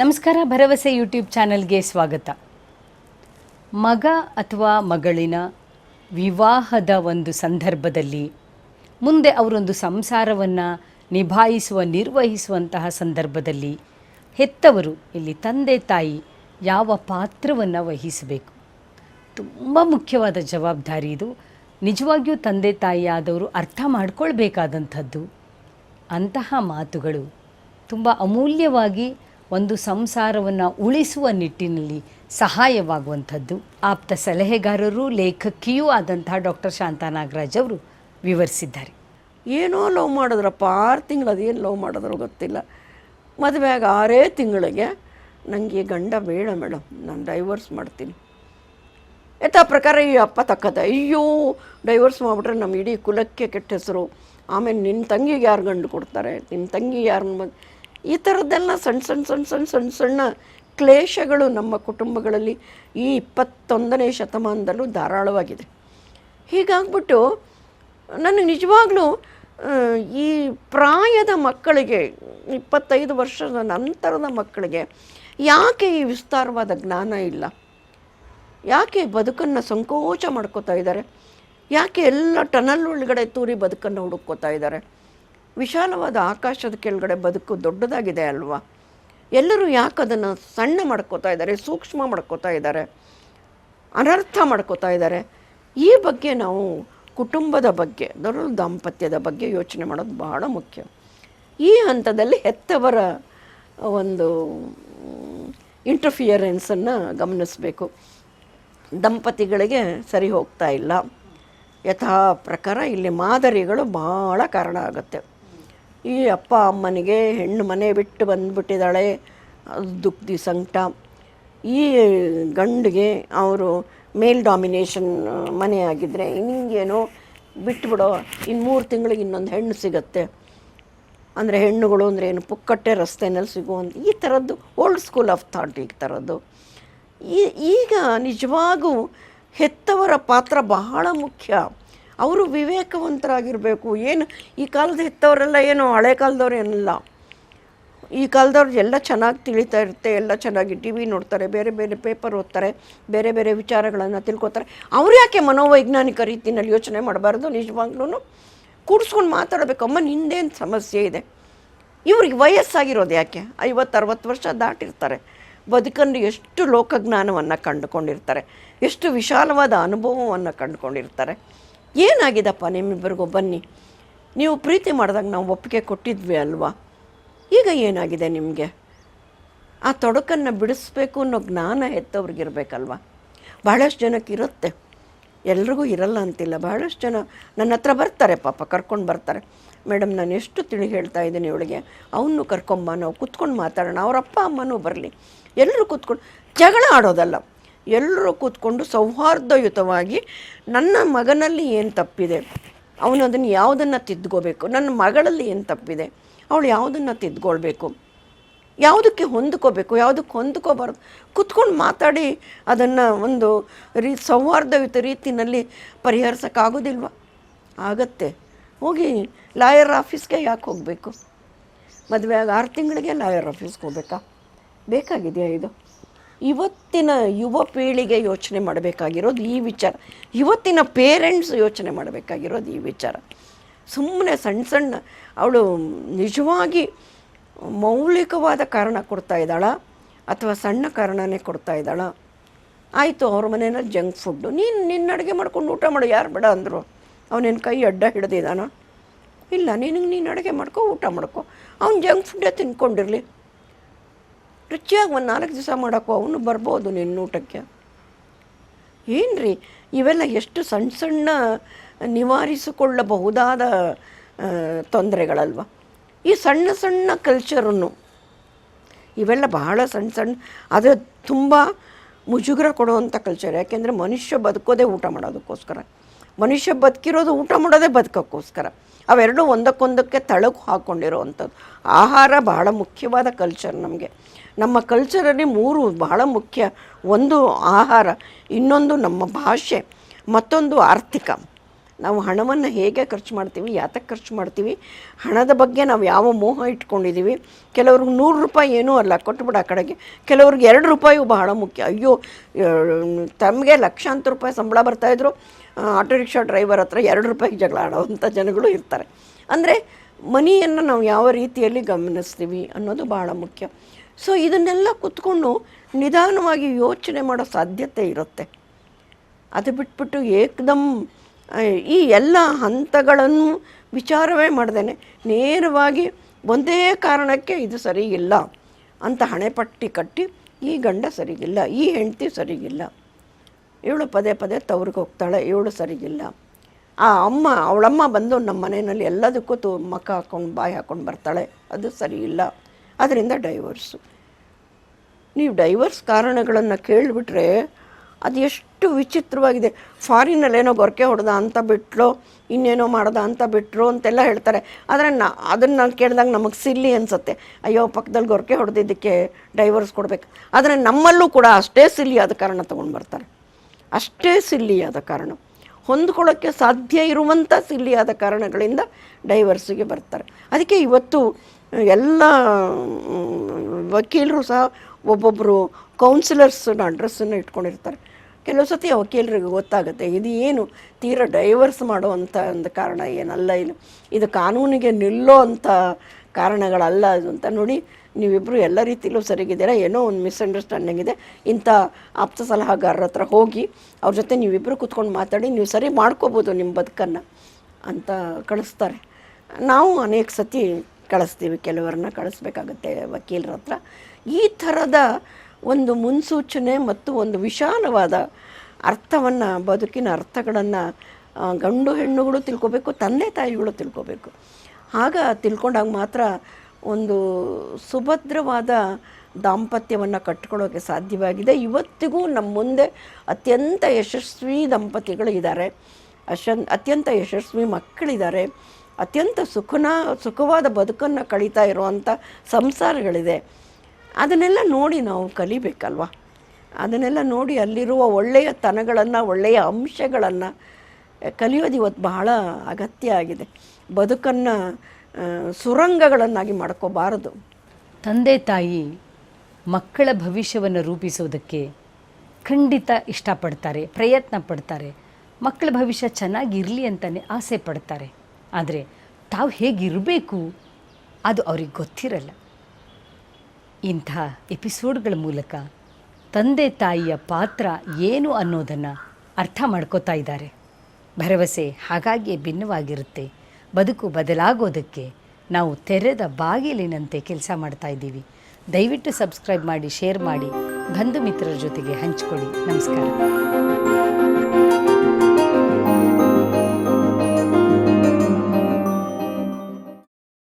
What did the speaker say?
ನಮಸ್ಕಾರ, ಭರವಸೆ ಯೂಟ್ಯೂಬ್ ಚಾನಲ್ಗೆ ಸ್ವಾಗತ. ಮಗ ಅಥವಾ ಮಗಳಿನ ವಿವಾಹದ ಒಂದು ಸಂದರ್ಭದಲ್ಲಿ ಮುಂದೆ ಅವರೊಂದು ಸಂಸಾರವನ್ನು ನಿಭಾಯಿಸುವ, ನಿರ್ವಹಿಸುವಂತಹ ಸಂದರ್ಭದಲ್ಲಿ ಹೆತ್ತವರು, ಇಲ್ಲಿ ತಂದೆ, ತಾಯಿ ಯಾವ ಪಾತ್ರವನ್ನು ವಹಿಸಬೇಕು? ತುಂಬ ಮುಖ್ಯವಾದ ಜವಾಬ್ದಾರಿ ಇದು. ನಿಜವಾಗಿಯೂ ತಂದೆ ತಾಯಿಯಾದವರು ಅರ್ಥ ಮಾಡಿಕೊಳ್ಬೇಕಾದಂಥದ್ದು. ಅಂತಹ ಮಾತುಗಳು ತುಂಬ ಅಮೂಲ್ಯವಾಗಿ ಒಂದು ಸಂಸಾರವನ್ನು ಉಳಿಸುವ ನಿಟ್ಟಿನಲ್ಲಿ ಸಹಾಯವಾಗುವಂಥದ್ದು. ಆಪ್ತ ಸಲಹೆಗಾರರು, ಲೇಖಕಿಯೂ ಆದಂತಹ ಡಾಕ್ಟರ್ ಶಾಂತಾ ನಾಗರಾಜ್ ಅವರು ವಿವರಿಸಿದ್ದಾರೆ. ಏನೋ ಲವ್ ಮಾಡಿದ್ರಪ್ಪ, ಆರು ತಿಂಗಳು ಅದೇನು ಲವ್ ಮಾಡಿದ್ರು ಗೊತ್ತಿಲ್ಲ. ಮದುವೆಯಾಗ ಆರೇ ತಿಂಗಳಿಗೆ ನನಗೆ ಗಂಡ ಬೇಡ ಮೇಡಮ್ ನಾನು ಡೈವರ್ಸ್ ಮಾಡ್ತೀನಿ. ಯಥಾ ಪ್ರಕಾರ ಈ ಅಪ್ಪ ತಕ್ಕದ. ಅಯ್ಯೋ ಡೈವರ್ಸ್ ಮಾಡಿಬಿಟ್ರೆ ನಮ್ಮ ಇಡೀ ಕುಲಕ್ಕೆ ಕೆಟ್ಟ ಹೆಸರು. ಆಮೇಲೆ ನಿನ್ನ ತಂಗಿಗೆ ಯಾರು ಗಂಡು ಕೊಡ್ತಾರೆ? ನಿನ್ನ ತಂಗಿ ಯಾರನ್ನ ಈ ಥರದ್ದೆಲ್ಲ ಸಣ್ಣ ಸಣ್ಣ ಸಣ್ಣ ಸಣ್ಣ ಸಣ್ಣ ಸಣ್ಣ ಕ್ಲೇಶಗಳು ನಮ್ಮ ಕುಟುಂಬಗಳಲ್ಲಿ ಈ ಇಪ್ಪತ್ತೊಂದನೇ ಶತಮಾನದಲ್ಲೂ ಧಾರಾಳವಾಗಿದೆ. ಹೀಗಾಗ್ಬಿಟ್ಟು ನನಗೆ ನಿಜವಾಗ್ಲೂ ಈ ಪ್ರಾಯದ ಮಕ್ಕಳಿಗೆ, ಇಪ್ಪತ್ತೈದು ವರ್ಷದ ನಂತರದ ಮಕ್ಕಳಿಗೆ ಯಾಕೆ ಈ ವಿಸ್ತಾರವಾದ ಜ್ಞಾನ ಇಲ್ಲ? ಯಾಕೆ ಬದುಕನ್ನು ಸಂಕೋಚ ಮಾಡ್ಕೋತಾ ಇದ್ದಾರೆ? ಯಾಕೆ ಎಲ್ಲ ಟನಲ್ ಒಳಗಡೆ ತೂರಿ ಬದುಕನ್ನು ಹುಡುಕೋತಾ ಇದ್ದಾರೆ? ವಿಶಾಲವಾದ ಆಕಾಶದ ಕೆಳಗಡೆ ಬದುಕು ದೊಡ್ಡದಾಗಿದೆ ಅಲ್ವಾ? ಎಲ್ಲರೂ ಯಾಕೆ ಅದನ್ನು ಸಣ್ಣ ಮಾಡ್ಕೋತಾ ಇದ್ದಾರೆ, ಸೂಕ್ಷ್ಮ ಮಾಡ್ಕೋತಾ ಇದ್ದಾರೆ, ಅನರ್ಥ ಮಾಡ್ಕೋತಾ ಇದ್ದಾರೆ? ಈ ಬಗ್ಗೆ ನಾವು ಕುಟುಂಬದ ಬಗ್ಗೆ ಅದರಲ್ಲೂ ದಾಂಪತ್ಯದ ಬಗ್ಗೆ ಯೋಚನೆ ಮಾಡೋದು ಬಹಳ ಮುಖ್ಯ. ಈ ಹಂತದಲ್ಲಿ ಹೆತ್ತವರ ಒಂದು ಇಂಟರ್ಫಿಯರೆನ್ಸನ್ನು ಗಮನಿಸಬೇಕು. ದಂಪತಿಗಳಿಗೆ ಸರಿ ಹೋಗ್ತಾ ಇಲ್ಲ. ಯಥಾ ಪ್ರಕಾರ ಇಲ್ಲಿ ಮಾದರಿಗಳು ಭಾಳ ಕಾರಣ ಆಗುತ್ತೆ. ಈ ಅಪ್ಪ ಅಮ್ಮನಿಗೆ ಹೆಣ್ಣು ಮನೆ ಬಿಟ್ಟು ಬಂದುಬಿಟ್ಟಿದ್ದಾಳೆ. ಅದು ದುಃಖದಿ ಸಂಕಟ. ಈ ಗಂಡಿಗೆ ಅವರು ಮೇಲ್ ಡಾಮಿನೇಷನ್ ಮನೆ ಆಗಿದ್ದರೆ ಹಿಂಗೇನೋ ಬಿಟ್ಬಿಡೋ ಇನ್ನು ಮೂರು ತಿಂಗಳಿಗೆ ಇನ್ನೊಂದು ಹೆಣ್ಣು ಸಿಗತ್ತೆ. ಅಂದರೆ ಹೆಣ್ಣುಗಳು ಅಂದರೆ ಏನು? ಪುಕ್ಕಟ್ಟೆ ರಸ್ತೆನಲ್ಲಿ ಸಿಗುವಂಥ ಈ ಥರದ್ದು ಓಲ್ಡ್ ಸ್ಕೂಲ್ ಆಫ್ ಥಾಟ್ ಈ ಥರದ್ದು ಈ, ಈಗ ನಿಜವಾಗೂ ಹೆತ್ತವರ ಪಾತ್ರ ಬಹಳ ಮುಖ್ಯ. ಅವರು ವಿವೇಕವಂತರಾಗಿರಬೇಕು. ಏನು, ಈ ಕಾಲದ ಹೆತ್ತವರೆಲ್ಲ ಏನು, ಹಳೆ ಕಾಲದವ್ರು ಏನಲ್ಲ. ಈ ಕಾಲದವ್ರು ಎಲ್ಲ ಚೆನ್ನಾಗಿ ತಿಳಿತಾ ಇರುತ್ತೆ, ಎಲ್ಲ ಚೆನ್ನಾಗಿ ಟಿ ವಿ ನೋಡ್ತಾರೆ, ಬೇರೆ ಬೇರೆ ಪೇಪರ್ ಓದ್ತಾರೆ, ಬೇರೆ ಬೇರೆ ವಿಚಾರಗಳನ್ನು ತಿಳ್ಕೊತಾರೆ. ಅವ್ರು ಯಾಕೆ ಮನೋವೈಜ್ಞಾನಿಕ ರೀತಿಯಲ್ಲಿ ಯೋಚನೆ ಮಾಡಬಾರ್ದು? ನಿಜವಾಗ್ಲೂ ಕೂಡಿಸ್ಕೊಂಡು ಮಾತಾಡಬೇಕು. ಅಮ್ಮ, ನಿಂದೇನು ಸಮಸ್ಯೆ ಇದೆ? ಇವ್ರಿಗೆ ವಯಸ್ಸಾಗಿರೋದು ಯಾಕೆ? ಐವತ್ತು, ಅರವತ್ತು ವರ್ಷ ದಾಟಿರ್ತಾರೆ. ಬದುಕನ್ನು ಎಷ್ಟು ಲೋಕಜ್ಞಾನವನ್ನು ಕಂಡುಕೊಂಡಿರ್ತಾರೆ. ಎಷ್ಟು ವಿಶಾಲವಾದ ಅನುಭವವನ್ನು ಕಂಡುಕೊಂಡಿರ್ತಾರೆ. ಏನಾಗಿದಪ್ಪ ನಿಮ್ಮಿಬ್ಬರಿಗೂ ಬನ್ನಿ. ನೀವು ಪ್ರೀತಿ ಮಾಡಿದಾಗ ನಾವು ಒಪ್ಪಿಗೆ ಕೊಟ್ಟಿದ್ವಿ ಅಲ್ವಾ? ಈಗ ಏನಾಗಿದೆ ನಿಮಗೆ? ಆ ತೊಡಕನ್ನು ಬಿಡಿಸ್ಬೇಕು ಅನ್ನೋ ಜ್ಞಾನ ಹೆತ್ತವ್ರಿಗಿರ್ಬೇಕಲ್ವ? ಬಹಳಷ್ಟು ಜನಕ್ಕೆ ಇರುತ್ತೆ. ಎಲ್ರಿಗೂ ಇರಲ್ಲ ಅಂತಿಲ್ಲ. ಬಹಳಷ್ಟು ಜನ ನನ್ನ ಹತ್ರ ಬರ್ತಾರೆ ಪಾಪ, ಕರ್ಕೊಂಡು ಬರ್ತಾರೆ. ಮೇಡಮ್ ನಾನು ಎಷ್ಟು ತಿಳಿ ಹೇಳ್ತಾ ಇದ್ದೀನಿ ಇವಳಿಗೆ. ಅವನು ಕರ್ಕೊಂಬ, ನಾವು ಕೂತ್ಕೊಂಡು ಮಾತಾಡೋಣ. ಅವ್ರ ಅಪ್ಪ, ಅಮ್ಮನೂ ಬರಲಿ. ಎಲ್ಲರೂ ಕೂತ್ಕೊಂಡು ಜಗಳ ಆಡೋದಲ್ಲ. ಎಲ್ಲರೂ ಕೂತ್ಕೊಂಡು ಸೌಹಾರ್ದಯುತವಾಗಿ ನನ್ನ ಮಗನಲ್ಲಿ ಏನು ತಪ್ಪಿದೆ? ಅವನು ಅದನ್ನು ಯಾವುದನ್ನು ತಿದ್ಕೋಬೇಕು? ನನ್ನ ಮಗಳಲ್ಲಿ ಏನು ತಪ್ಪಿದೆ? ಅವಳು ಯಾವುದನ್ನು ತಿದ್ಕೊಳ್ಬೇಕು? ಯಾವುದಕ್ಕೆ ಹೊಂದ್ಕೋಬೇಕು? ಯಾವುದಕ್ಕೆ ಹೊಂದ್ಕೋಬಾರ್ದು? ಕುತ್ಕೊಂಡು ಮಾತಾಡಿ ಅದನ್ನು ಒಂದು ರೀ, ಸೌಹಾರ್ದಯುತ ರೀತಿಯಲ್ಲಿ ಪರಿಹರಿಸೋಕ್ಕಾಗೋದಿಲ್ವ? ಆಗತ್ತೆ. ಹೋಗಿ ಲಾಯರ್ ಆಫೀಸ್ಗೆ ಯಾಕೆ ಹೋಗಬೇಕು? ಮದುವೆ ಆಗ ಆರು ತಿಂಗಳಿಗೆ ಲಾಯರ್ ಆಫೀಸ್ಗೆ ಹೋಗ್ಬೇಕಾ? ಬೇಕಾಗಿದೆಯಾ ಇದು? ಇವತ್ತಿನ ಯುವ ಪೀಳಿಗೆ ಯೋಚನೆ ಮಾಡಬೇಕಾಗಿರೋದು ಈ ವಿಚಾರ. ಇವತ್ತಿನ ಪೇರೆಂಟ್ಸ್ ಯೋಚನೆ ಮಾಡಬೇಕಾಗಿರೋದು ಈ ವಿಚಾರ. ಸುಮ್ಮನೆ ಸಣ್ಣ ಸಣ್ಣ ಅವಳು ನಿಜವಾಗಿ ಮೌಲಿಕವಾದ ಕಾರಣ ಕೊಡ್ತಾ ಇದ್ದಾಳ? ಅಥವಾ ಸಣ್ಣ ಕಾರಣನೇ ಕೊಡ್ತಾ ಇದ್ದಾಳ? ಆಯಿತು, ಅವ್ರ ಮನೇನ ಜಂಕ್ ಫುಡ್ಡು. ನೀನು, ನಿನ್ನ ಅಡುಗೆ ಮಾಡ್ಕೊಂಡು ಊಟ ಮಾಡು, ಯಾರು ಬೇಡ ಅಂದರು? ಅವನೇನು ಕೈ ಅಡ್ಡ ಹಿಡ್ದಿದ್ದಾನ? ಇಲ್ಲ, ನಿನಗೆ ನೀನು ಅಡುಗೆ ಮಾಡ್ಕೊ, ಊಟ ಮಾಡ್ಕೊ. ಅವ್ನು ಜಂಕ್ ಫುಡ್ಡೇ ತಿನ್ಕೊಂಡಿರಲಿ. ರುಚಿಯಾಗಿ ಒಂದು ನಾಲ್ಕು ದಿವಸ ಮಾಡೋಕ್ಕೂ ಅವನು ಬರ್ಬೋದು ನಿನ್ನ ಊಟಕ್ಕೆ. ಏನು ರೀ ಇವೆಲ್ಲ ಎಷ್ಟು ಸಣ್ಣ ಸಣ್ಣ ನಿವಾರಿಸಿಕೊಳ್ಳಬಹುದಾದ ತೊಂದರೆಗಳಲ್ವ? ಈ ಸಣ್ಣ ಸಣ್ಣ ಕಲ್ಚರನ್ನು ಇವೆಲ್ಲ ಬಹಳ ಸಣ್ಣ ಸಣ್ಣ ಅದು ತುಂಬ ಮುಜುಗರ ಕೊಡುವಂಥ ಕಲ್ಚರ್ ಯಾಕೆಂದರೆ ಮನುಷ್ಯ ಬದುಕೋದೇ ಊಟ ಮಾಡೋದಕ್ಕೋಸ್ಕರ. ಮನುಷ್ಯ ಬದುಕಿರೋದು ಊಟ ಮಾಡೋದೇ ಬದುಕೋಕ್ಕೋಸ್ಕರ. ಅವೆರಡೂ ಒಂದಕ್ಕೊಂದಕ್ಕೆ ತಳಕು ಹಾಕ್ಕೊಂಡಿರೋವಂಥದ್ದು ಆಹಾರ ಬಹಳ ಮುಖ್ಯವಾದ ಕಲ್ಚರ್ ನಮಗೆ. ನಮ್ಮ ಕಲ್ಚರಲ್ಲಿ ಮೂರು ಬಹಳ ಮುಖ್ಯ. ಒಂದು ಆಹಾರ, ಇನ್ನೊಂದು ನಮ್ಮ ಭಾಷೆ, ಮತ್ತೊಂದು ಆರ್ಥಿಕ. ನಾವು ಹಣವನ್ನು ಹೇಗೆ ಖರ್ಚು ಮಾಡ್ತೀವಿ ಯಾತಕ್ಕೆ ಖರ್ಚು ಮಾಡ್ತೀವಿ, ಹಣದ ಬಗ್ಗೆ ನಾವು ಯಾವ ಮೋಹ ಇಟ್ಕೊಂಡಿದ್ದೀವಿ ಕೆಲವ್ರಿಗೆ ನೂರು ರೂಪಾಯಿ ಏನೂ ಅಲ್ಲ, ಕೊಟ್ಬಿಡ ಆ ಕಡೆಗೆ. ಕೆಲವ್ರಿಗೆ ಎರಡು ರೂಪಾಯಿಯು ಬಹಳ ಮುಖ್ಯ. ಅಯ್ಯೋ ತಮಗೆ ಲಕ್ಷಾಂತರ ರೂಪಾಯಿ ಸಂಬಳ ಬರ್ತಾಯಿದ್ರು ಆಟೋ ರಿಕ್ಷಾ ಡ್ರೈವರ್ ಹತ್ರ ಎರಡು ರೂಪಾಯಿಗೆ ಜಗಳ ಆಡೋವಂಥ ಜನಗಳು ಇರ್ತಾರೆ. ಅಂದರೆ ಮನಿಯನ್ನು ನಾವು ಯಾವ ರೀತಿಯಲ್ಲಿ ಗಮನಿಸ್ತೀವಿ ಅನ್ನೋದು ಬಹಳ ಮುಖ್ಯ. ಸೊ, ಇದನ್ನೆಲ್ಲ ಕೂತ್ಕೊಂಡು ನಿಧಾನವಾಗಿ ಯೋಚನೆ ಮಾಡೋ ಸಾಧ್ಯತೆ ಇರುತ್ತೆ. ಅದು ಬಿಟ್ಬಿಟ್ಟು ಏಕದಮ್ ಈ ಎಲ್ಲ ಹಂತಗಳನ್ನು ವಿಚಾರವೇ ಮಾಡ್ದೇನೆ. ನೇರವಾಗಿ ಒಂದೇ ಕಾರಣಕ್ಕೆ ಇದು ಸರಿಯಿಲ್ಲ ಅಂತ ಹಣೆಪಟ್ಟಿ ಕಟ್ಟಿ ಈ ಗಂಡ ಸರಿಗಿಲ್ಲ, ಈ ಹೆಂಡತಿ ಸರಿಗಿಲ್ಲ. ಇವಳು ಪದೇ ಪದೇ ತವ್ರಿಗೆ ಹೋಗ್ತಾಳೆ, ಇವಳು ಸರಿಗಿಲ್ಲ. ಆ ಅಮ್ಮ, ಅವಳಮ್ಮ ಬಂದು ನಮ್ಮ ಮನೆಯಲ್ಲಿ ಎಲ್ಲದಕ್ಕೂ ತು ಮಕ್ಕ ಹಾಕ್ಕೊಂಡು ಬಾಯಿ ಹಾಕ್ಕೊಂಡು ಬರ್ತಾಳೆ. ಅದು ಸರಿಯಿಲ್ಲ. ಅದರಿಂದ ಡೈವರ್ಸು. ನೀವು ಡೈವರ್ಸ್ ಕಾರಣಗಳನ್ನು ಕೇಳಿಬಿಟ್ರೆ ಅದು ಎಷ್ಟು ವಿಚಿತ್ರವಾಗಿದೆ. ಫಾರಿನಲ್ಲಿ ಏನೋ ಗೊರಕೆ ಹೊಡೆದ ಅಂತ ಬಿಟ್ಲು, ಇನ್ನೇನೋ ಮಾಡ್ದ ಅಂತ ಬಿಟ್ರು ಅಂತೆಲ್ಲ ಹೇಳ್ತಾರೆ. ಆದರೆ ನಾ, ಅದನ್ನು ನಾನು ಕೇಳಿದಾಗ ನಮಗೆ ಸಿಲ್ಲಿ ಅನಿಸುತ್ತೆ. ಅಯ್ಯೋ ಪಕ್ಕದಲ್ಲಿ ಗೊರಕೆ ಹೊಡೆದಿದ್ದಕ್ಕೆ ಡೈವರ್ಸ್ ಕೊಡಬೇಕು. ಆದರೆ ನಮ್ಮಲ್ಲೂ ಕೂಡ ಅಷ್ಟೇ ಸಿಲ್ಲಿಯಾದ ಕಾರಣ ತೊಗೊಂಡು ಬರ್ತಾರೆ. ಅಷ್ಟೇ ಸಿಲ್ಲಿಯಾದ ಕಾರಣ. ಹೊಂದ್ಕೊಳ್ಳೋಕ್ಕೆ ಸಾಧ್ಯ ಇರುವಂಥ ಸಿಲ್ಲಿಯಾದ ಕಾರಣಗಳಿಂದ ಡೈವರ್ಸಿಗೆ ಬರ್ತಾರೆ. ಅದಕ್ಕೆ ಇವತ್ತು ಎಲ್ಲ ವಕೀಲರು ಸಹ ಒಬ್ಬೊಬ್ಬರು ಕೌನ್ಸಿಲರ್ಸ್ನ ಅಡ್ರೆಸ್ಸನ್ನು ಇಟ್ಕೊಂಡಿರ್ತಾರೆ. ಕೆಲವು ಸತಿ ವಕೀಲರಿಗೆ ಗೊತ್ತಾಗುತ್ತೆ, ಇದು ಏನು ತೀರಾ ಡೈವರ್ಸ್ ಮಾಡುವಂಥ ಒಂದು ಕಾರಣ ಏನಲ್ಲ, ಇದು ಇದು ಕಾನೂನಿಗೆ ನಿಲ್ಲೋ ಅಂಥ ಕಾರಣಗಳಲ್ಲ ಅದು ಅಂತ ನೋಡಿ ನೀವಿಬ್ಬರು ಎಲ್ಲ ರೀತಿಯಲ್ಲೂ ಸರಿಗಿದ್ದೀರಾ, ಏನೋ ಒಂದು ಮಿಸ್ಅಂಡರ್ಸ್ಟ್ಯಾಂಡಿಂಗ್ ಇದೆ, ಇಂಥ ಆಪ್ತ ಸಲಹಾಗಾರರ ಹತ್ರ ಹೋಗಿ ಅವ್ರ ಜೊತೆ ನೀವಿಬ್ಬರು ಕೂತ್ಕೊಂಡು ಮಾತಾಡಿ, ನೀವು ಸರಿ ಮಾಡ್ಕೋಬೋದು ನಿಮ್ಮ ಬದುಕನ್ನು ಅಂತ ಕಳಿಸ್ತಾರೆ. ನಾವು ಅನೇಕ ಸತಿ ಕಳಿಸ್ತೀವಿ, ಕೆಲವರನ್ನ ಕಳಿಸ್ಬೇಕಾಗತ್ತೆ ವಕೀಲರ ಹತ್ರ. ಈ ಥರದ ಒಂದು ಮುನ್ಸೂಚನೆ ಮತ್ತು ಒಂದು ವಿಶಾಲವಾದ ಅರ್ಥವನ್ನು, ಬದುಕಿನ ಅರ್ಥಗಳನ್ನು ಗಂಡು ಹೆಣ್ಣುಗಳು ತಿಳ್ಕೊಬೇಕು, ತಂದೆ ತಾಯಿಗಳು ತಿಳ್ಕೊಬೇಕು. ಆಗ ತಿಳ್ಕೊಂಡಾಗ ಮಾತ್ರ ಒಂದು ಸುಭದ್ರವಾದ ದಾಂಪತ್ಯವನ್ನು ಕಟ್ಕೊಳ್ಳೋಕೆ ಸಾಧ್ಯವಾಗಿದೆ. ಇವತ್ತಿಗೂ ನಮ್ಮ ಮುಂದೆ ಅತ್ಯಂತ ಯಶಸ್ವಿ ದಂಪತಿಗಳು ಇದ್ದಾರೆ ಅಶನ್, ಅತ್ಯಂತ ಯಶಸ್ವಿ ಮಕ್ಕಳಿದ್ದಾರೆ. ಅತ್ಯಂತ ಸುಖನ, ಸುಖವಾದ ಬದುಕನ್ನು ಕಳೀತಾ ಇರುವಂಥ ಸಂಸಾರಗಳಿದೆ. ಅದನ್ನೆಲ್ಲ ನೋಡಿ ನಾವು ಕಲಿಬೇಕಲ್ವ? ಅದನ್ನೆಲ್ಲ ನೋಡಿ ಅಲ್ಲಿರುವ ಒಳ್ಳೆಯ ತನಗಳನ್ನು, ಒಳ್ಳೆಯ ಅಂಶಗಳನ್ನು ಕಲಿಯೋದು ಇವತ್ತು ಬಹಳ ಅಗತ್ಯ ಆಗಿದೆ. ಬದುಕನ್ನು ಸುರಂಗಗಳನ್ನಾಗಿ ಮಾಡ್ಕೋಬಾರದು. ತಂದೆ ತಾಯಿ ಮಕ್ಕಳ ಭವಿಷ್ಯವನ್ನು ರೂಪಿಸೋದಕ್ಕೆ ಖಂಡಿತ ಇಷ್ಟಪಡ್ತಾರೆ, ಪ್ರಯತ್ನ ಪಡ್ತಾರೆ. ಮಕ್ಕಳ ಭವಿಷ್ಯ ಚೆನ್ನಾಗಿರಲಿ ಅಂತಲೇ ಆಸೆ ಪಡ್ತಾರೆ. ಆದರೆ ತಾವು ಹೇಗಿರಬೇಕು ಅದು ಅವ್ರಿಗೆ ಗೊತ್ತಿರಲ್ಲ. ಇಂಥ ಎಪಿಸೋಡ್ಗಳ ಮೂಲಕ ತಂದೆ ತಾಯಿಯ ಪಾತ್ರ ಏನು ಅನ್ನೋದನ್ನು ಅರ್ಥ ಮಾಡ್ಕೋತಾ ಇದ್ದಾರೆ. ಭರವಸೆ ಹಾಗಾಗಿಯೇ ಭಿನ್ನವಾಗಿರುತ್ತೆ. ಬದುಕು ಬದಲಾಗೋದಕ್ಕೆ ನಾವು ತೆರೆದ ಬಾಗಿಲಿನಂತೆ ಕೆಲಸ ಮಾಡ್ತಾ ಇದ್ದೀವಿ. ದಯವಿಟ್ಟು ಸಬ್ಸ್ಕ್ರೈಬ್ ಮಾಡಿ, ಶೇರ್ ಮಾಡಿ, ಬಂಧು ಮಿತ್ರರ ಜೊತೆಗೆ ಹಂಚಿಕೊಳ್ಳಿ. ನಮಸ್ಕಾರ.